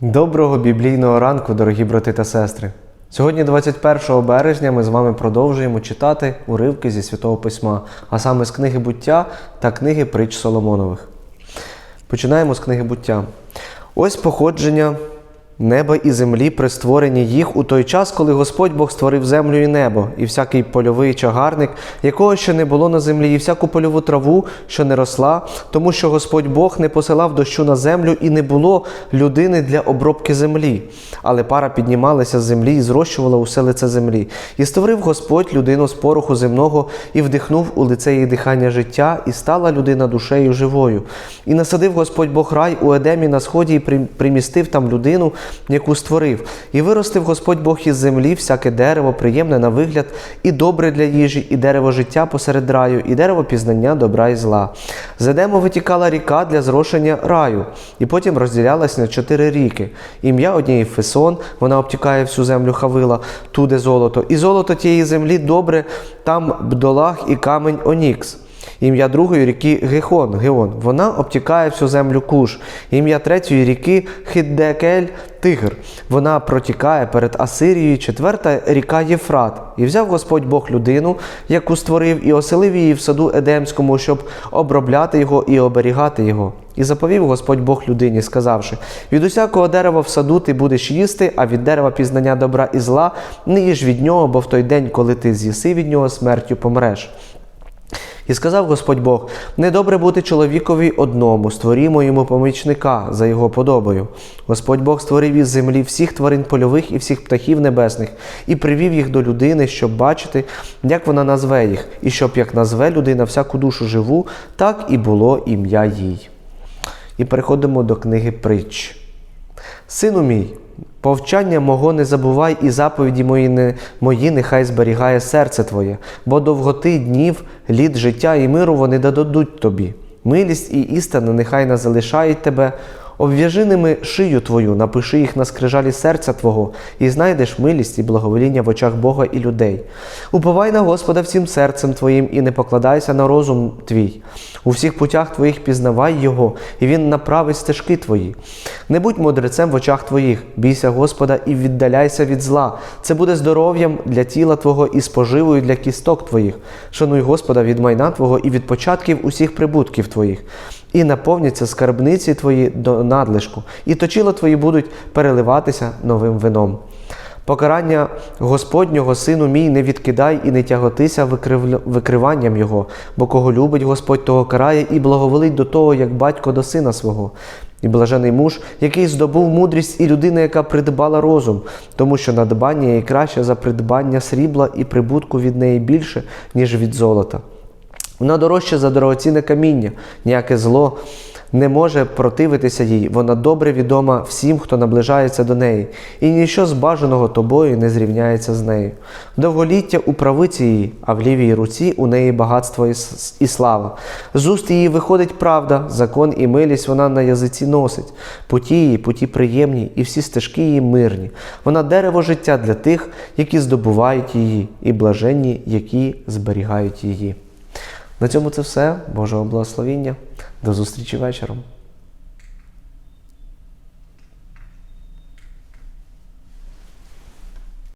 Доброго біблійного ранку, дорогі брати та сестри. Сьогодні, 21 березня, ми з вами продовжуємо читати уривки зі Святого Письма, а саме з книги буття та книги притч Соломонових. Починаємо з книги буття. Ось походження неба і землі при створенні їх у той час, коли Господь Бог створив землю і небо, і всякий польовий чагарник, якого ще не було на землі, і всяку польову траву, що не росла, тому що Господь Бог не посилав дощу на землю, і не було людини для обробки землі. Але пара піднімалася з землі і зрощувала усе лице землі. І створив Господь людину з пороху земного і вдихнув у лице її дихання життя, і стала людина душею живою. І насадив Господь Бог рай у Едемі на сході і при- примістив там людину, яку створив. І виростив Господь Бог із землі всяке дерево, приємне на вигляд, і добре для їжі, і дерево життя посеред раю, і дерево пізнання добра і зла. З Едему витікала ріка для зрошення раю, і потім розділялась на чотири ріки. Ім'я однієї Фесон, вона обтікає всю землю Хавила, туди золото. І золото тієї землі добре, там бдолах і камень Онікс. Ім'я другої ріки Гехон, Геон. Вона обтікає всю землю Куш. Ім'я третьої ріки Хиддекель Тигр. Вона протікає перед Асирією. Четверта ріка Єфрат. І взяв Господь Бог людину, яку створив, і оселив її в саду Едемському, щоб обробляти його і оберігати його. І заповів Господь Бог людині, сказавши: від усякого дерева в саду ти будеш їсти, а від дерева пізнання добра і зла не їж від нього, бо в той день, коли ти з'їси від нього, смертю помреш. І сказав Господь Бог: недобре бути чоловікові одному, створімо йому помічника за його подобою. Господь Бог створив із землі всіх тварин польових і всіх птахів небесних, і привів їх до людини, щоб бачити, як вона назве їх, і щоб як назве людина всяку душу живу, так і було ім'я їй. І переходимо до книги притч. Сину мій, повчання мого не забувай, і заповіді мої, не, мої нехай зберігає серце твоє, бо довготи днів, літ життя і миру вони дадуть тобі. Милість і істина нехай не залишають тебе. Обв'яжи ними шию твою, напиши їх на скрижалі серця Твого, і знайдеш милість і благовоління в очах Бога і людей. Уповай на Господа всім серцем твоїм і не покладайся на розум твій. У всіх путях твоїх пізнавай Його, і Він направить стежки твої. Не будь мудрецем в очах твоїх, бійся Господа і віддаляйся від зла. Це буде здоров'ям для тіла Твого і споживою для кісток твоїх. Шануй Господа від майна Твого і від початків усіх прибутків твоїх. І наповняться скарбниці твої до надлишку, і точила твої будуть переливатися новим вином. Покарання Господнього сину мій не відкидай і не тяготися викрив... викриванням його, бо кого любить Господь, того карає і благоволить до того, як батько до сина свого. І блажений муж, який здобув мудрість, і людина, яка придбала розум, тому що надбання її краще за придбання срібла і прибутку від неї більше, ніж від золота. Вона дорожча за дорогоцінне каміння, ніяке зло не може противитися їй. Вона добре відома всім, хто наближається до неї, і ніщо бажаного тобою не зрівняється з нею. Довголіття у правиці її, а в лівій руці у неї багатство і слава. З уст її виходить правда, закон і милість вона на язиці носить. Путі її, путі приємні, і всі стежки її мирні. Вона дерево життя для тих, які здобувають її, і блаженні, які зберігають її. На цьому це все. Божого благословіння. До зустрічі вечором.